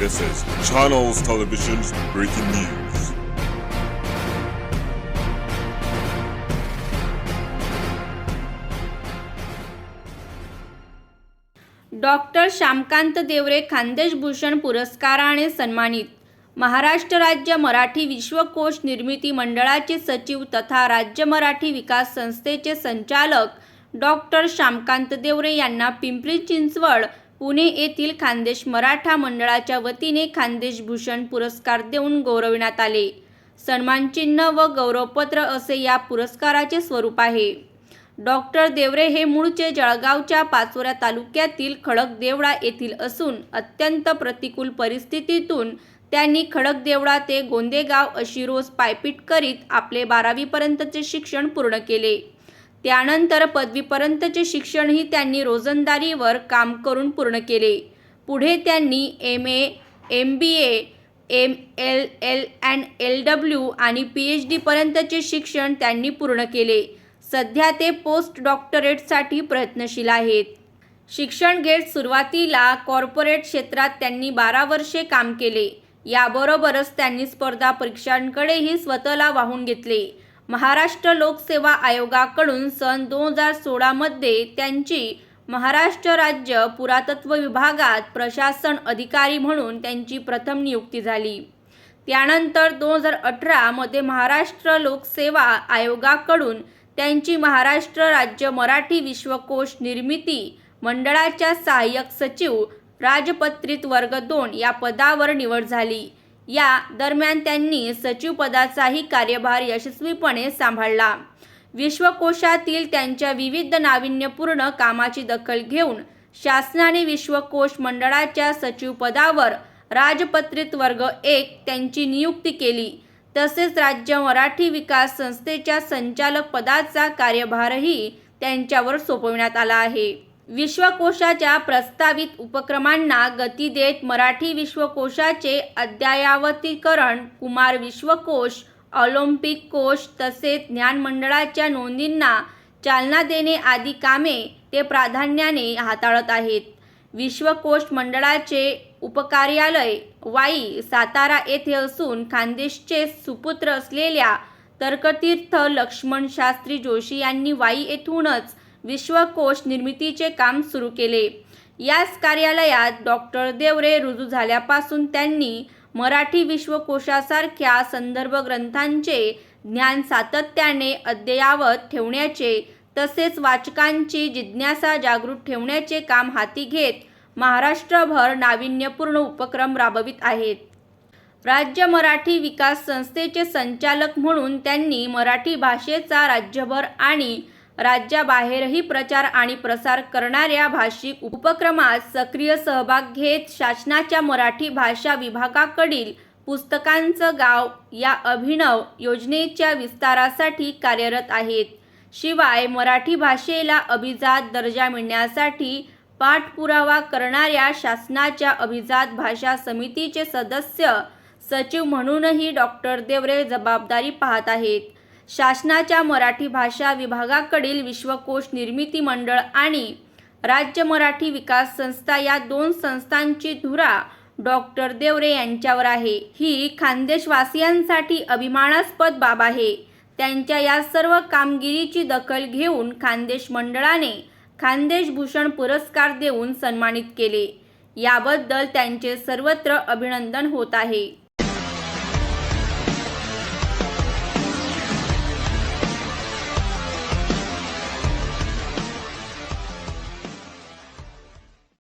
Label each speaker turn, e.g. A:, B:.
A: This is Channels Television's breaking news.
B: Doctor Shyamkant Deore Khandesh Bhushan पुरस्काराने सन्मानित महाराष्ट्र राज्य मराठी विश्वकोश निर्मिती मंडळाचे सचिव तथा राज्य मराठी विकास संस्थेचे संचालक डॉक्टर श्यामकांत देवरे यांना पिंपरी चिंचवड पुणे येथील खानदेश मराठा मंडळाच्या वतीने खानदेश भूषण पुरस्कार देऊन गौरविण्यात आले. सन्मानचिन्ह व गौरवपत्र असे या पुरस्काराचे स्वरूप आहे. डॉक्टर देवरे हे मूळचे जळगावच्या पाचोऱ्या तालुक्यातील खडकदेवडा येथील असून अत्यंत प्रतिकूल परिस्थितीतून त्यांनी खडकदेवडा ते गोंदेगाव अशी रोज पायपीट करीत आपले बारावीपर्यंतचे शिक्षण पूर्ण केले. त्यानंतर पदवीपर्यंतचे शिक्षणही त्यांनी रोजंदारीवर काम करून पूर्ण केले. पुढे त्यांनी M A M B A M L L and L W आणि पी एच डीपर्यंतचे शिक्षण त्यांनी पूर्ण केले. सध्या ते पोस्ट डॉक्टरेटसाठी प्रयत्नशील आहेत. शिक्षण घेत सुरुवातीला कॉर्पोरेट क्षेत्रात त्यांनी बारा वर्षे काम केले. याबरोबरच त्यांनी स्पर्धा परीक्षांकडेही स्वतःला वाहून घेतले. महाराष्ट्र लोकसेवा आयोगाकडून सन दोन हजार सोळामध्ये त्यांची महाराष्ट्र राज्य पुरातत्व विभागात प्रशासन अधिकारी म्हणून त्यांची प्रथम नियुक्ती झाली. त्यानंतर दोन हजार अठरामध्ये महाराष्ट्र लोकसेवा आयोगाकडून त्यांची महाराष्ट्र राज्य मराठी विश्वकोश निर्मिती मंडळाच्या सहाय्यक सचिव राजपत्रित वर्ग दोन या पदावर निवड झाली. या दरम्यान त्यांनी सचिव पदाचाही कार्यभार यशस्वीपणे सांभाळला. विश्वकोशातील त्यांच्या विविध नाविन्यपूर्ण कामाची दखल घेऊन शासनाने विश्वकोश मंडळाच्या सचिवपदावर राजपत्रित वर्ग एक त्यांची नियुक्ती केली. तसेच राज्य मराठी विकास संस्थेच्या संचालक पदाचा कार्यभारही त्यांच्यावर सोपविण्यात आला आहे. विश्वकोशाच्या प्रस्तावित उपक्रमांना गती देत मराठी विश्वकोशाचे अद्ययावतीकरण कुमार विश्वकोश ऑलिम्पिक कोश तसेच ज्ञान मंडळाच्या नोंदींना चालना देणे आदी कामे ते प्राधान्याने हाताळत आहेत. विश्वकोश मंडळाचे उपकार्यालय वाई सातारा येथे असून खानदेशचे सुपुत्र असलेल्या तर्कतीर्थ लक्ष्मण शास्त्री जोशी यांनी वाई येथूनच विश्वकोश निर्मितीचे काम सुरू केले. याच कार्यालयात डॉक्टर देवरे रुजू झाल्यापासून त्यांनी मराठी विश्वकोशासारख्या संदर्भ ग्रंथांचे ज्ञान सातत्याने अद्ययावत ठेवण्याचे तसेच वाचकांची जिज्ञासा जागृत ठेवण्याचे काम हाती घेत महाराष्ट्रभर नाविन्यपूर्ण उपक्रम राबवित आहेत. राज्य मराठी विकास संस्थेचे संचालक म्हणून त्यांनी मराठी भाषेचा राज्यभर आणि राज्याबाहेरही प्रचार आणि प्रसार करणाऱ्या भाषिक उपक्रमात सक्रिय सहभाग घेत शासनाच्या मराठी भाषा विभागाकडील पुस्तकांचं गाव या अभिनव योजनेच्या विस्तारासाठी कार्यरत आहेत. शिवाय मराठी भाषेला अभिजात दर्जा मिळण्यासाठी पाठपुरावा करणाऱ्या शासनाच्या अभिजात भाषा समितीचे सदस्य सचिव म्हणूनही डॉक्टर देवरे जबाबदारी पाहत आहेत. शासनाच्या मराठी भाषा विभागाकडील विश्वकोश निर्मिती मंडळ आणि राज्य मराठी विकास संस्था या दोन संस्थांची धुरा डॉक्टर देवरे यांच्यावर आहे. ही खानदेशवासियांसाठी अभिमानास्पद बाब आहे. त्यांच्या या सर्व कामगिरीची दखल घेऊन खानदेश मंडळाने खानदेश भूषण पुरस्कार देऊन सन्मानित केले. याबद्दल त्यांचे सर्वत्र अभिनंदन होत आहे.